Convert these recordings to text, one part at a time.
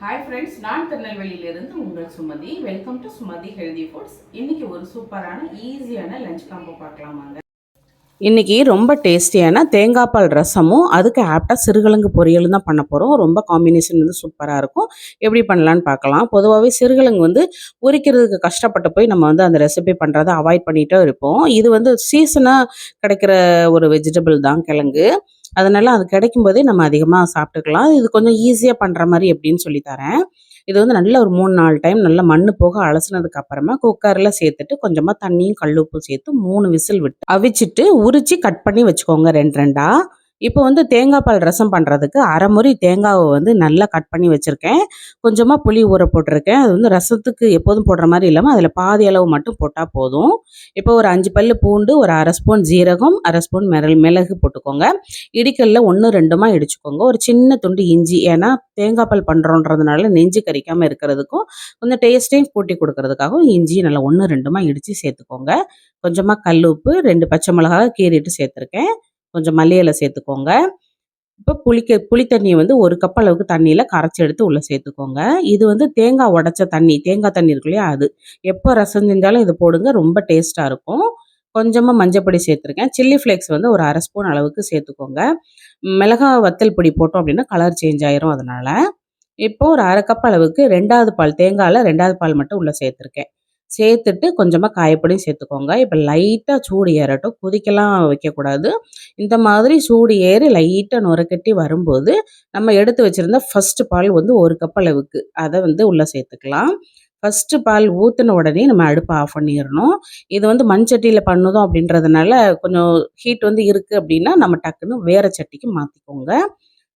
Hi friends நான் திருநெல்வேலியிலிருந்து உங்கள் Sumathi. Welcome to Sumathi healthy foods இன்னைக்கு ஒரு சூப்பரான ஈஸியான லஞ்ச் காம்போ பார்க்கலாமாங்க. இன்றைக்கி ரொம்ப டேஸ்டியான தேங்காய் பால் ரசமும் அதுக்கு ஆப்டாக சிறுகிழங்கு பொரியலும் தான் பண்ண போகிறோம் ரொம்ப காம்பினேஷன் வந்து சூப்பராக இருக்கும். எப்படி பண்ணலான்னு பார்க்கலாம். பொதுவாகவே சிறுகிழங்கு வந்து உரிக்கிறதுக்கு கஷ்டப்பட்டு போய் நம்ம வந்து அந்த ரெசிபி பண்ணுறதை அவாய்ட் பண்ணிகிட்டே இருப்போம். இது வந்து சீசனாக கிடைக்கிற ஒரு வெஜிடபிள் தான் கிழங்கு. அதனால அது கிடைக்கும் போதே நம்ம அதிகமாக சாப்பிட்டுக்கலாம். இது கொஞ்சம் ஈஸியாக பண்ணுற மாதிரி எப்படின்னு சொல்லி தரேன். இது வந்து நல்ல ஒரு மூணு நாலு டைம் நல்லா மண்ணு போக அலசினதுக்கு அப்புறமா குக்கரில் சேர்த்துட்டு கொஞ்சமாக தண்ணியும் கல்லுப்பும் சேர்த்து மூணு விசில் விட்டு அவிச்சிட்டு உரிச்சு கட் பண்ணி வச்சுக்கோங்க ரெண்டு ரெண்டா. இப்போ வந்து தேங்காய் பால் ரசம் பண்ணுறதுக்கு அரை முறை தேங்காவை வந்து நல்லா கட் பண்ணி வச்சுருக்கேன். கொஞ்சமாக புளி ஊற போட்டிருக்கேன். அது வந்து ரசத்துக்கு எப்போதும் போடுற மாதிரி இல்லாமல் அதில் பாதி அளவு மட்டும் போட்டால் போதும். இப்போ ஒரு அஞ்சு பல் பூண்டு ஒரு அரை ஸ்பூன் ஜீரகம் அரை ஸ்பூன் மிரல் மிளகு போட்டுக்கோங்க. இடிக்கல்ல ஒன்று ரெண்டுமா இடிச்சுக்கோங்க. ஒரு சின்ன துண்டு இஞ்சி ஏன்னா தேங்காய் பால் பண்ணுறோன்றதுனால நெஞ்சு கறிக்காமல் இருக்கிறதுக்கும் கொஞ்சம் டேஸ்ட்டையும் கூட்டி கொடுக்கறதுக்காகவும் இஞ்சி நல்லா ஒன்று ரெண்டுமா இடித்து சேர்த்துக்கோங்க. கொஞ்சமாக கல் உப்பு ரெண்டு பச்சை மிளகாய் கீறிட்டு சேர்த்துருக்கேன். கொஞ்சம் மல்லி இலை சேர்த்துக்கோங்க. இப்போ புளிக்க புளி தண்ணியை வந்து ஒரு கப் அளவுக்கு தண்ணியில் கரைச்சி எடுத்து உள்ளே சேர்த்துக்கோங்க. இது வந்து தேங்காய் உடச்ச தண்ணி தேங்காய் தண்ணி இருக்கு இல்லையா அது. எப்போ ரசம் செஞ்சாலும் இது போடுங்க ரொம்ப டேஸ்ட்டாக இருக்கும். கொஞ்சமாக மஞ்சப்பொடி சேர்த்துருக்கேன். சில்லி ஃப்ளேக்ஸ் வந்து ஒரு அரை ஸ்பூன் அளவுக்கு சேர்த்துக்கோங்க. மிளகா வத்தல் பொடி போட்டோம் அப்படின்னா கலர் சேஞ்ச் ஆயிரும் அதனால். இப்போ ஒரு அரை கப் அளவுக்கு ரெண்டாவது பால் தேங்காயில் ரெண்டாவது பால் மட்டும் உள்ளே சேர்த்துருக்கேன். சேர்த்துட்டு கொஞ்சமாக காயப்பொடியும் சேர்த்துக்கோங்க. இப்போ லைட்டாக சூடு ஏறட்டும். கொதிக்கலாம் வைக்கக்கூடாது. இந்த மாதிரி சூடு ஏறி லைட்டாக நுரக்கட்டி வரும்போது நம்ம எடுத்து வச்சுருந்த ஃபஸ்ட்டு பால் வந்து ஒரு கப் அளவுக்கு. அதை வந்து உள்ளே சேர்த்துக்கலாம். ஃபஸ்ட்டு பால் ஊற்றின உடனே நம்ம அடுப்பை ஆஃப் பண்ணிடணும். இது வந்து மண் சட்டியில் பண்ணுதோம் அப்படின்றதுனால கொஞ்சம் ஹீட் வந்து இருக்குது அப்படின்னா நம்ம டக்குன்னு வேறு சட்டிக்கு மாற்றிக்கோங்க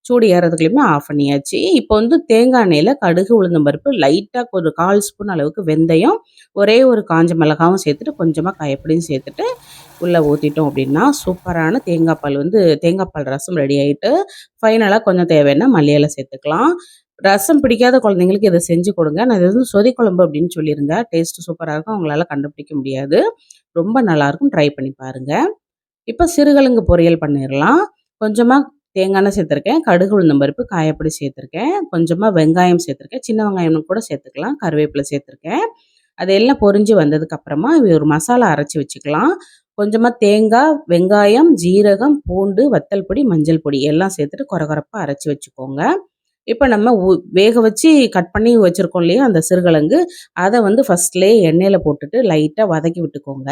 சூடு ஏறதுக்குள்ளேயுமே ஆஃப் பண்ணியாச்சு. இப்போ வந்து தேங்காய் எண்ணெயில் கடுகு உளுந்தம் பருப்பு லைட்டாக ஒரு கால் ஸ்பூன் அளவுக்கு வெந்தயம் ஒரே ஒரு காஞ்ச மிளகாவும் சேர்த்துட்டு கொஞ்சமாக காயப்படியும் சேர்த்துட்டு உள்ளே ஊற்றிட்டோம் அப்படின்னா சூப்பரான தேங்காய் பால் வந்து தேங்காய் பால் ரசம் ரெடி ஆகிட்டு ஃபைனலாக கொஞ்சம் தேவைன்னா மல்லியலை சேர்த்துக்கலாம். ரசம் பிடிக்காத குழந்தைங்களுக்கு இதை செஞ்சு கொடுங்க. நான் இது வந்து சொதி குழம்பு அப்படின்னு சொல்லியிருங்க டேஸ்ட்டு சூப்பராக இருக்கும். அவங்களால கண்டுபிடிக்க முடியாது. ரொம்ப நல்லாயிருக்கும் ட்ரை பண்ணி பாருங்கள் இப்போ சிறுகிழங்கு பொரியல் பண்ணிடலாம் கொஞ்சமாக தேங்காய் எண்ணெய் சேர்த்துருக்கேன் கடுகு உளுந்தம் பருப்பு காயப்பொடி சேர்த்துருக்கேன் கொஞ்சமாக வெங்காயம் சேர்த்துருக்கேன் சின்ன வெங்காயம்னு கூட சேர்த்துக்கலாம் கருவேப்பிலை சேர்த்துருக்கேன். அது எல்லாம் பொரிஞ்சு வந்ததுக்கப்புறமா ஒரு மசாலா அரைச்சி வச்சுக்கலாம். கொஞ்சமாக தேங்காய் வெங்காயம் ஜீரகம் பூண்டு வத்தல் பொடி மஞ்சள் பொடி எல்லாம் சேர்த்துட்டு குறகுறப்பாக அரைச்சி வச்சுக்கோங்க. இப்போ நம்ம வேக வச்சு கட் பண்ணி வச்சுருக்கோம் இல்லையா அந்த சிறுகிழங்கு அதை வந்து ஃபஸ்ட்லேயே எண்ணெயில் போட்டுட்டு லைட்டாக வதக்கி விட்டுக்கோங்க.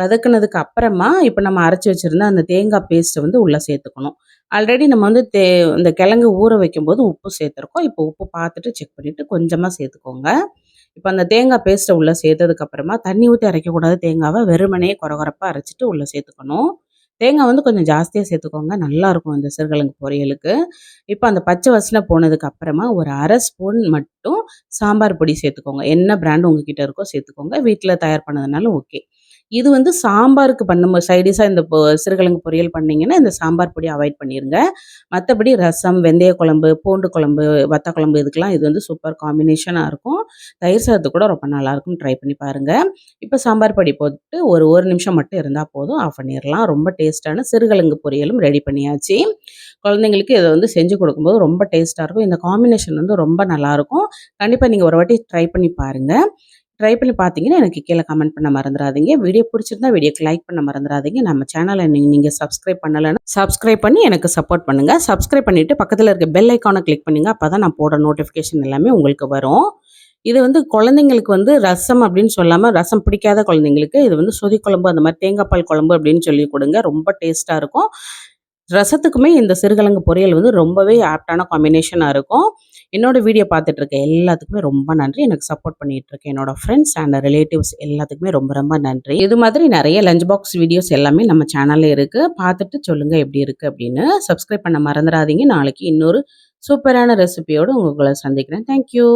வதக்குனதுக்கு அப்புறமா இப்போ நம்ம அரைச்சி வச்சுருந்த அந்த தேங்காய் பேஸ்ட்டை வந்து உள்ளே சேர்த்துக்கணும். ஆல்ரெடி நம்ம வந்து தே இந்த கிழங்கு ஊற வைக்கும்போது உப்பு சேர்த்துருக்கோம். இப்போ உப்பு பார்த்துட்டு செக் பண்ணிவிட்டு கொஞ்சமாக சேர்த்துக்கோங்க. இப்போ அந்த தேங்காய் பேஸ்ட்டை உள்ளே சேர்த்ததுக்கப்புறமா தண்ணி ஊற்றி அரைக்கக்கூடாது தேங்காவை. வெறுமனே குறகுறப்பாக அரைச்சிட்டு உள்ளே சேர்த்துக்கணும். தேங்காய் வந்து கொஞ்சம் ஜாஸ்தியாக சேர்த்துக்கோங்க. நல்லாயிருக்கும் இந்த சிறுகிழங்கு பொரியலுக்கு. இப்போ அந்த பச்சை வசனை போனதுக்கு அப்புறமா ஒரு அரை ஸ்பூன் மட்டும் சாம்பார் பொடி சேர்த்துக்கோங்க. என்ன பிராண்ட் உங்ககிட்ட இருக்கோ சேர்த்துக்கோங்க. வீட்டில் தயார் பண்ணதுனாலும் ஓகே இது வந்து சாம்பாருக்கு பண்ணும்போது சைடிஷாக இந்த பொ சிறுகிழங்கு பொரியல் பண்ணிங்கன்னா இந்த சாம்பார் பொடி அவாய்ட் பண்ணிடுங்க மற்றபடி ரசம் வெந்தய குழம்பு பூண்டு குழம்பு வத்த குழம்பு இதுக்கெலாம் இது வந்து சூப்பர் காம்பினேஷனாக இருக்கும். தயிர் சாதத்து கூட ரொம்ப நல்லாயிருக்கும் ட்ரை பண்ணி பாருங்கள் இப்போ சாம்பார் பொடி போட்டு ஒரு ஒரு நிமிஷம் மட்டும் இருந்தால் போதும். ஆஃப் பண்ணிடலாம் ரொம்ப டேஸ்ட்டான சிறுகிழங்கு பொரியலும் ரெடி பண்ணியாச்சு. குழந்தைங்களுக்கு இதை வந்து செஞ்சு கொடுக்கும்போது ரொம்ப டேஸ்ட்டாக இருக்கும். இந்த காம்பினேஷன் வந்து ரொம்ப நல்லாயிருக்கும் கண்டிப்பாக நீங்கள் ஒரு வாட்டி ட்ரை பண்ணி பாருங்கள் ட்ரை பண்ணி பார்த்தீங்கன்னா எனக்கு கீழே கமெண்ட் பண்ண மறந்துடாதீங்க வீடியோ பிடிச்சிருந்தா வீடியோக்கு லைக் பண்ண மறந்துடாதீங்க நம்ம சேனலை நீங்கள் நீங்கள் சப்ஸ்கிரைப் பண்ணலைன்னா சப்ஸ்கிரைப் பண்ணி எனக்கு சப்போர்ட் பண்ணுங்கள் சப்ஸ்கிரைப் பண்ணிவிட்டு பக்கத்தில் இருக்க பெல் ஐக்கானை கிளிக் பண்ணுங்கள் அப்போ தான் நான் போடுற நோட்டிஃபிகேஷன் எல்லாமே உங்களுக்கு வரும். இது வந்து குழந்தைங்களுக்கு வந்து ரசம் அப்படின்னு சொல்லாமல் ரசம் பிடிக்காத குழந்தைங்களுக்கு இது வந்து சொதி குழம்பு அந்த மாதிரி தேங்காய்பால் குழம்பு அப்படின்னு சொல்லி கொடுங்க. ரொம்ப டேஸ்ட்டாக இருக்கும். ரசத்துக்குமே இந்த சிறுகிழங்கு பொரியல் வந்து ரொம்பவே ஆப்டான காம்பினேஷனாக இருக்கும். என்னோட வீடியோ பார்த்துட்டு இருக்க எல்லாத்துக்குமே ரொம்ப நன்றி. எனக்கு சப்போர்ட் பண்ணிட்டு இருக்கேன் என்னோட ஃப்ரெண்ட்ஸ் அண்ட் ரிலேட்டிவ்ஸ் எல்லாத்துக்குமே ரொம்ப ரொம்ப நன்றி. இது மாதிரி நிறைய லஞ்ச் பாக்ஸ் வீடியோஸ் எல்லாமே நம்ம சேனலில் இருக்குது பார்த்துட்டு சொல்லுங்கள் எப்படி இருக்குது அப்படின்னு. சப்ஸ்கிரைப் பண்ண மறந்துடாதீங்க. நாளைக்கு இன்னொரு சூப்பரான ரெசிபியோடு உங்களை சந்திக்கிறேன். தேங்க்யூ